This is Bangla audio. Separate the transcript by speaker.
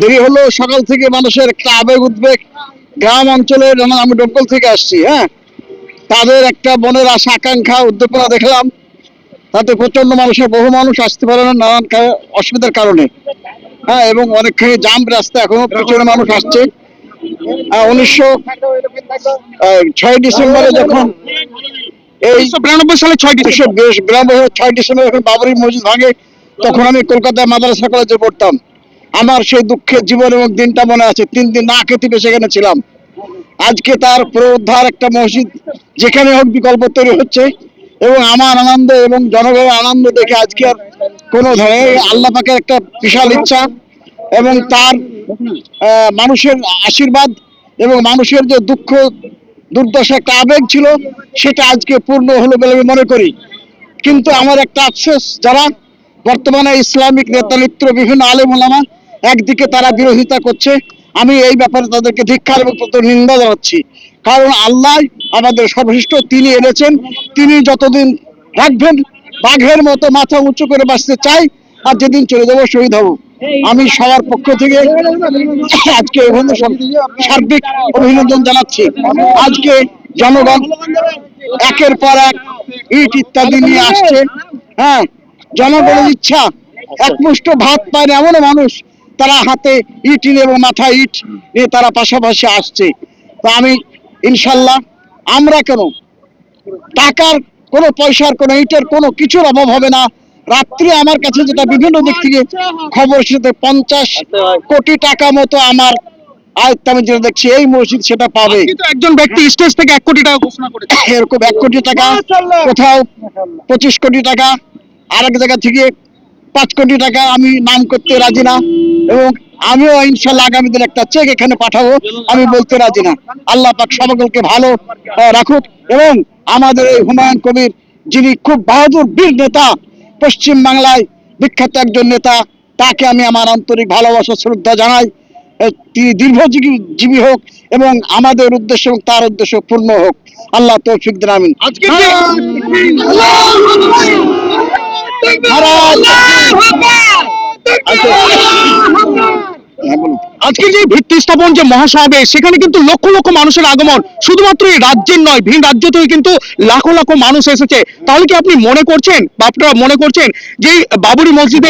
Speaker 1: দেরি হলো সকাল থেকে মানুষের একটা আবেগ উদ্বেগ গ্রাম অঞ্চলে আমি ডোমকল থেকে আসছি হ্যাঁ? তাদের একটা মনের আশা আকাঙ্ক্ষা উদ্দীপনা দেখলাম। তাতে প্রচণ্ড মানুষের বহু মানুষ আসতে পারে না নানান অসুবিধার কারণে। হ্যাঁ এবং অনেকখানি জাম রাস্তা এখনও প্রচুর মানুষ আসছে। উনিশশো ছয় ডিসেম্বরে যখন এই
Speaker 2: বিরানব্বই সালে ছয়
Speaker 1: উনিশশো বিরানব্বই ছয় ডিসেম্বর যখন বাবরি মসজিদ ভাঙে তখন আমি কলকাতায় মাদ্রাসা কলেজে পড়তাম। আমার সেই দুঃখের জীবন এবং দিনটা মনে আছে। তিন দিন না খেতে সেখানে ছিলাম। আজকে তার পুনরুদ্ধার একটা মসজিদ যেখানে হোক বিকল্প তৈরি হচ্ছে এবং আমার আনন্দ এবং জনগণের আনন্দ দেখে আজকে আর কোনো ধরনের আল্লাহ পাকের একটা বিশাল ইচ্ছা এবং তার মানুষের আশীর্বাদ এবং মানুষের যে দুঃখ দুর্দশা একটা আবেগ ছিল, সেটা আজকে পূর্ণ হলো বলে আমি মনে করি। কিন্তু আমার একটা আফসোস, যারা বর্তমানে ইসলামিক নেতৃত্ব বিভিন্ন আলেম একদিকে তারা বিরোধিতা করছে, আমি এই ব্যাপারে তাদেরকে ধিক্ষার এবং নিন্দা জানাচ্ছি। কারণ আল্লাহ আমাদের সর্বশ্রেষ্ঠ, তিনি এনেছেন, তিনি যতদিন রাখবেন, বাঘের মতো মাথা উঁচু করে বাঁচতে চাই, আর যেদিন চলে যাব শহীদ হব। আমি সবার পক্ষ থেকে আজকে সার্বিক অভিনন্দন জানাচ্ছি। আজকে জনগণ একের পর এক ইট ইত্যাদি নিয়ে আসছে। হ্যাঁ জনগণের ইচ্ছা একমুষ্ট ভাত পায় না এমন মানুষ তারা হাতে ইট নিয়ে এবং মাথায় ইট নিয়ে তারা পাশাপাশি আসছে। তো আমি ইনশাল্লাহ আমরা কেন টাকার কোনো পয়সার কোনো ইটের কোনো কিছুর অভাব হবে না। রাত্রে আমার কাছে যেটা বিভিন্ন দিক থেকে খবর এসেছে পঞ্চাশ কোটি টাকা মতো আমার আয়ত্ত আমি যেটা দেখছি এই মসজিদ সেটা পাবে।
Speaker 2: একজন ব্যক্তি স্টেজ থেকে এক কোটি টাকা ঘোষণা করেছে
Speaker 1: এরকম এক কোটি টাকা কোথাও পঁচিশ কোটি টাকা আরেক জায়গা থেকে পাঁচ কোটি টাকা আমি নাম করতে রাজি না। এবং আমিও ইনশাল্লাহ আগামী দিন একটা চেক এখানে পাঠাবো। আমি বলতে রাজি না। আল্লাহ পাক সকলকে ভালো রাখুক এবং আমাদের এই হুমায়ুন কবির যিনি খুব বাহাদুর বীর নেতা পশ্চিম বাংলায় বিখ্যাত একজন নেতা তাকে আমি আমার আন্তরিক ভালোবাসা শ্রদ্ধা জানাই। তিনি দীর্ঘজীবী জীবী হোক এবং আমাদের উদ্দেশ্য এবং তার উদ্দেশ্য পূর্ণ হোক। আল্লাহ তৌফিক দিন আমিন।
Speaker 2: আজকে যে
Speaker 1: মহারাজ হ্যাঁ, বলুন।
Speaker 2: আজকে যে ভিত্তি স্থাপন যে মহাসমাবেশ, সেখানে কিন্তু লক্ষ লক্ষ মানুষের আগমন। শুধুমাত্র এই রাজ্যের নয়, ভিন রাজ্য থেকে কিন্তু লাখো লাখো মানুষ এসেছে। তাহলে কি আপনি মনে করছেন, বা আপনারা মনে করছেন যে বাবুরি মসজিদের